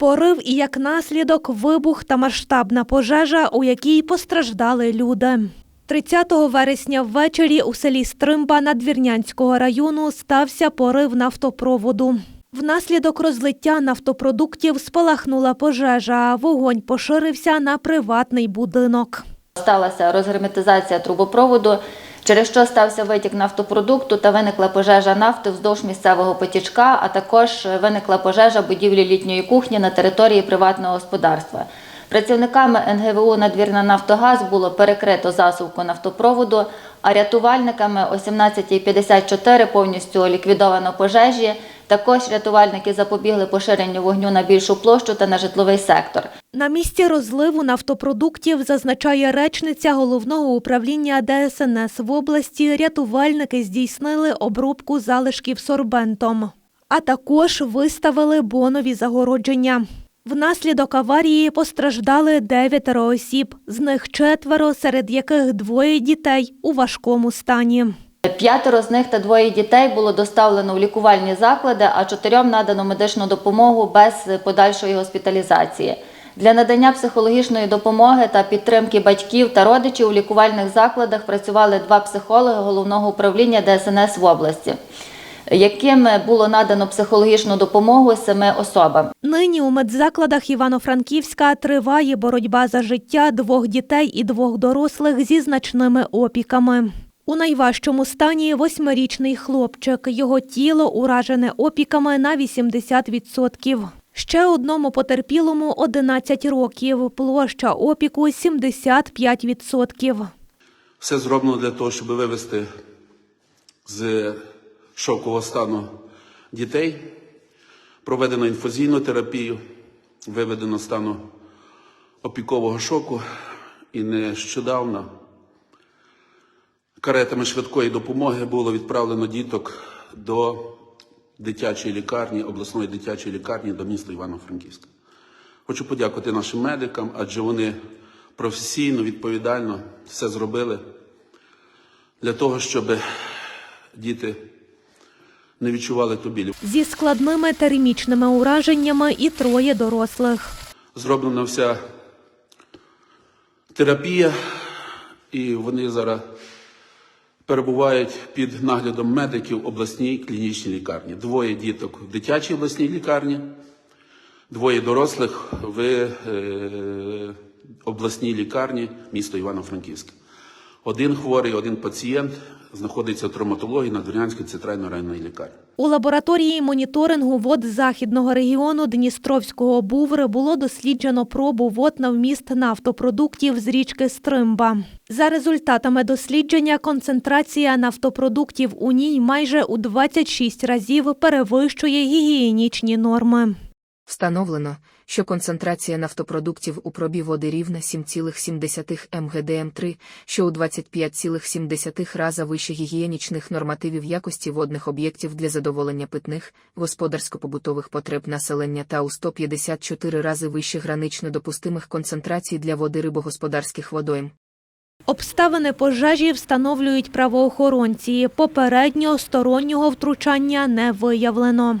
Порив і як наслідок вибух та масштабна пожежа, у якій постраждали люди. 30 вересня ввечері у селі Стримба Надвірнянського району стався порив нафтопроводу. Внаслідок розлиття нафтопродуктів спалахнула пожежа, а вогонь поширився на приватний будинок. Сталася розгерметизація трубопроводу, через що стався витік нафтопродукту та виникла пожежа нафти вздовж місцевого потічка, а також виникла пожежа будівлі літньої кухні на території приватного господарства. Працівниками НГВУ «Надвірна Нафтогаз» було перекрито засувку нафтопроводу, а рятувальниками о 17.54 повністю ліквідовано пожежі. Також рятувальники запобігли поширенню вогню на більшу площу та на житловий сектор. На місці розливу нафтопродуктів зазначає речниця головного управління ДСНС в області. Рятувальники здійснили обробку залишків сорбентом, а також виставили бонові загородження. Внаслідок аварії постраждали дев'ятеро осіб, з них четверо, серед яких двоє дітей у важкому стані. П'ятеро з них та двоє дітей було доставлено в лікувальні заклади, а чотирьом надано медичну допомогу без подальшої госпіталізації. Для надання психологічної допомоги та підтримки батьків та родичів у лікувальних закладах працювали два психологи головного управління ДСНС в області, яким було надано психологічну допомогу семи особам. Нині у медзакладах Івано-Франківська триває боротьба за життя двох дітей і двох дорослих зі значними опіками. У найважчому стані восьмирічний хлопчик. Його тіло уражене опіками на 80%. Ще одному потерпілому 11 років. Площа опіку 75%. Все зроблено для того, щоб вивести з шокового стану дітей. Проведено інфузійну терапію, виведено стану опікового шоку і нещодавно каретами швидкої допомоги було відправлено діток до дитячої лікарні, обласної дитячої лікарні до міста Івано-Франківська. Хочу подякувати нашим медикам, адже вони професійно, відповідально все зробили для того, щоб діти не відчували ту біль. Зі складними термічними ураженнями і троє дорослих. Зроблена вся терапія, і вони зараз перебувають під наглядом медиків в обласній клінічній лікарні. Двоє діток в дитячій обласній лікарні, двоє дорослих в е, обласній лікарні міста Івано-Франківська. Один хворий, один пацієнт знаходиться в травматології на Дворянській центральної районної лікарні. У лабораторії моніторингу вод західного регіону Дністровського Буври було досліджено пробу вод на вміст нафтопродуктів з річки Стримба. За результатами дослідження, концентрація нафтопродуктів у ній майже у 26 разів перевищує гігієнічні норми. Встановлено, що концентрація нафтопродуктів у пробі води рівна 7,7 МГДМ3, що у 25,7 раза вище гігієнічних нормативів якості водних об'єктів для задоволення питних, господарсько-побутових потреб населення та у 154 рази вище гранично допустимих концентрацій для води рибогосподарських водойм. Обставини пожежі встановлюють правоохоронці. Попереднього стороннього втручання не виявлено.